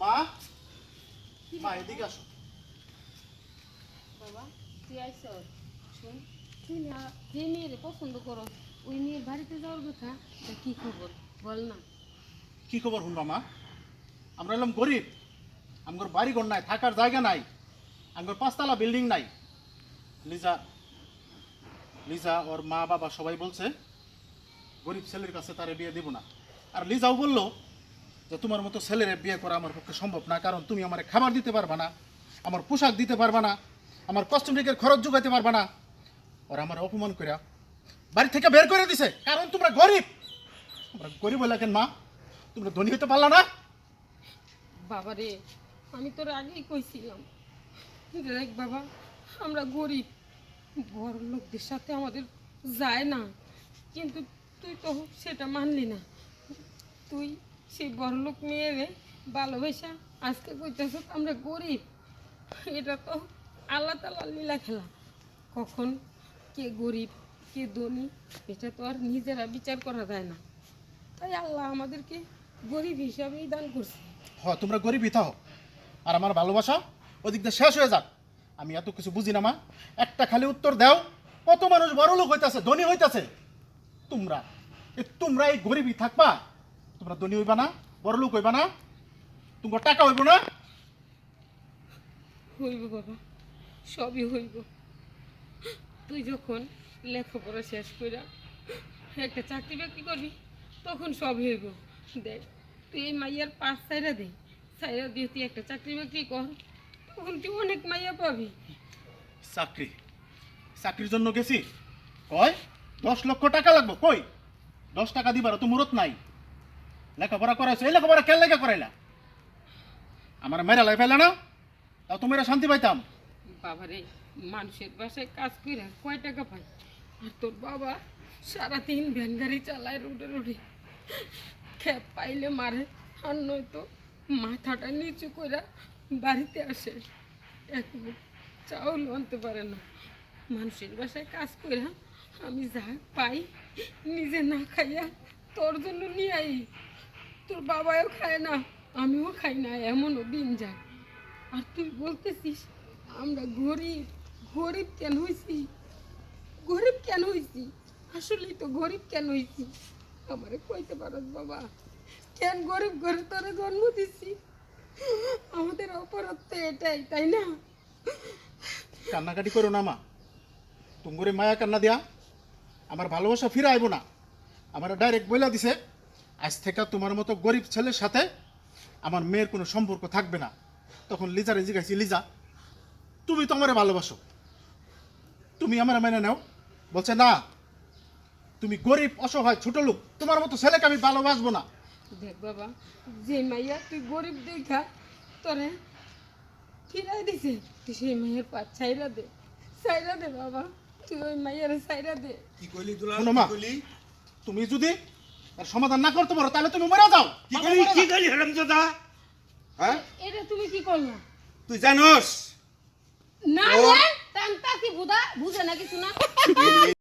মা? মা এদিকে আসো। বাবা তুই আইস শোন তুই না যে মেয়েরে পছন্দ করো ওই মেয়ের বাড়িতে যাওয়ার কথা তা কি খবর? বল না। কি খবর শুনবা মা? আমরা এলাম গরিব। আমার বাড়ি ঘর নাই থাকার জায়গা নাই আমার পাঁচতলা বিল্ডিং নাই। লিজা লিজা ওর মা বাবা সবাই বলছে গরিব ছেলের কাছে তারে বিয়ে দেব না। আর লিজাও বলল যে তোমার মতো ছেলের বিয়ে করা আমার পক্ষে সম্ভব না, কারণ তুমি আমার খাবার দিতে পারবা না, আমার পোশাক দিতে পারবা না, আমার কস্মেটিকের খরচ যোগাইতে পারবা না। ওরা আমার অপমান করে বাড়ি থেকে বের করে দিছে, কারণ তোমরা গরিব। তোমরা গরিব হলে মা? তোমরা ধনী হতে পারলা না? বাবা রে আমি তোর আগেই কইছিলাম দেখ বাবা, আমরা গরিব। বড় লোকদের সাথে আমাদের যায় না। কিন্তু তুই তো সেটা মানলি না। তুই সেই বড় লোক মেয়েরে ভালোবাসা আজকে কইতেছ আমরা গরিব। এটা তো আল্লাহ তালা লীলা খেলা। কখন কে গরিব, কে ধনী, এটা তো আর নিজেরা বিচার করা যায় না। তাই আল্লাহ আমাদেরকে গরিব হিসাবেই দান করছে। হ, তোমরা গরিবই থাও। আর আমার ভালোবাসা ওদিক শেষ হয়ে যাক। আমি এত কিছু বুঝি না, মা। একটা খালি উত্তর দাও। কত মানুষ বড় লোক হইতাছে, ধনী হইতাছে। তোমরা তোমরা এই গরিবই থাকবা। তোমরা ধনী হইবা না বড় লোক হইবা না তোমার টাকা হইব না। হইব বাবা সবই হইব। তুই যখন লেখাপড়া শেষ কইরা একটা চাকরি বাকরি করবি তখন সব হইব। দেখ তুই এই মাইয়ার পাঁচ সাইরা দে সাইরা দিয়ে তুই একটা চাকরি বাকরি কর তখন তুই অনেক মাইয়া পাবি। চাকরি চাকরির জন্য গেছি। কয়? দশ লক্ষ টাকা লাগবো কই? দশ টাকা দিবার তো মুরত নাই। লেখাপড়া করাইছো, এই লেখাপড়া কেন লেখা করাইলা? আমার মেরা লাই ফেলে না? তাও তুমি শান্তি পাইতাম। বাবারে, মানুষের বাসায় কাজ করে কয় টাকা পায়? আর তোর বাবা ভ্যান গাড়ি চালায় খেপ পাইলে মারে, আর নয়তো মাথাটা নিচু করে বাড়িতে আসে। এক চাউল আনতে পারে না। মানুষের বাসায় কাজ করে আমি যা পাই নিজে না খাইয়া তোর জন্য নিয়ে আই। তোর বাবাও খায় না, আমিও খাই না, এমনও দিন যায়। আর তুই বলতেছিস, আমরা গরিব গরিব কেন হয়েছি গরিব কেন হয়েছি আসলেই তো গরিব কেন হয়েছি আমারে কইতে পারস বাবা, কেন গরিব ঘরে তোরে জন্ম দিছি? আমাদের অপরাধ তো এটাই, তাই না? কান্নাকাটি করো না, মা। তুমরে মায়া কান্না দিয়া আমার ভালোবাসা ফিরে আইব না। আমার ডাইরেক্ট বইলা দিছে। আজ থেকে তোমার মতো গরিব ছেলের সাথে আমার মেয়ের কোনো সম্পর্ক থাকবে না। তখন লিজারে জিজ্ঞাসি লিজা তুমি তো আমারে ভালোবাসো। তুমি আমার মেনে নাও। বলছে না তুমি গরিব অসহায় ছোট লোক তোমার মতো ছেলেকে আমি ভালোবাসবো না। দেখ বাবা যে মাইয়া তুই গরিব দেখা তোরে ফিরাই দিছে। তুই সেই মাইয়ের পা ছাইরা দে ছাইরা দে বাবা। তুই ওই মাইয়ারে ছাইরা দে। কি কইলি দুলা তুমি যদি এর সমাধান না করতে পারো তাহলে তুমি মরে যাও। কি করি কি করি কইলি দাদা হ্যাঁ? এটা তুমি কি করল? তুই জানোস? না রে তান্তা কি বুদা বুঝে না কিছু না?